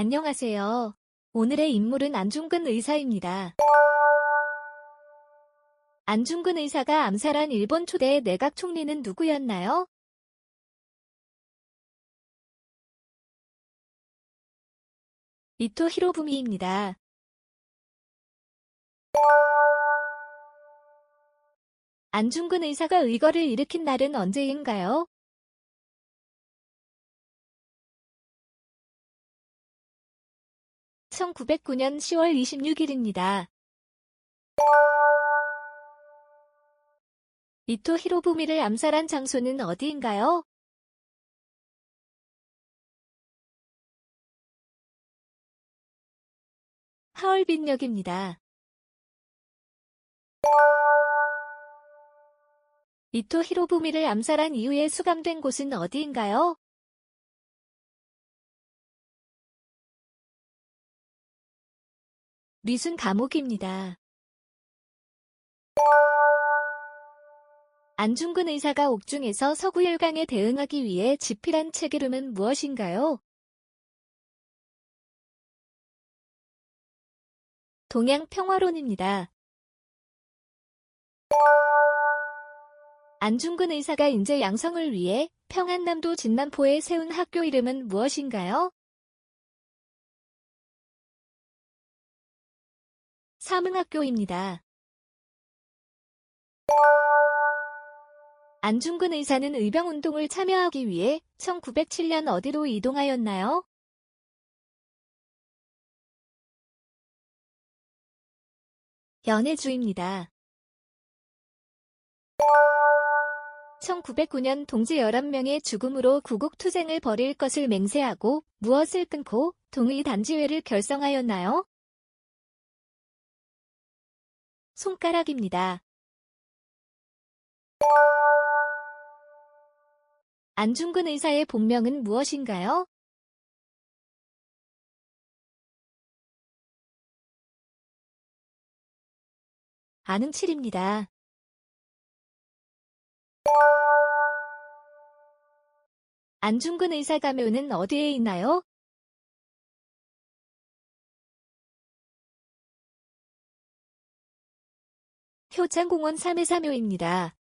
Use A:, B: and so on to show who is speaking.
A: 안녕하세요. 오늘의 인물은 안중근 의사입니다. 안중근 의사가 암살한 일본 초대 내각 총리는 누구였나요? 이토 히로부미입니다. 안중근 의사가 의거를 일으킨 날은 언제인가요? (1909년 10월 26일입니다) 이토 히로부미를 암살한 장소는 어디인가요? 하얼빈역입니다. 이토 히로부미를 암살한 이후에 수감된 곳은 어디인가요? 리순 감옥입니다. 안중근 의사가 옥중에서 서구열강에 대응하기 위해 집필한 책 이름은 무엇인가요? 동양평화론입니다. 안중근 의사가 인재 양성을 위해 평안남도 진남포에 세운 학교 이름은 무엇인가요? 사문학교입니다. 안중근 의사는 의병운동을 참여하기 위해 1907년 어디로 이동하였나요? 연해주입니다. 1909년 동지 11명의 죽음으로 구국투쟁을 벌일 것을 맹세하고 무엇을 끊고 동의단지회를 결성하였나요? 손가락입니다. 안중근 의사의 본명은 무엇인가요? 안흥칠입니다. 안중근 의사 가묘는 어디에 있나요? 효창공원 3회 3묘입니다.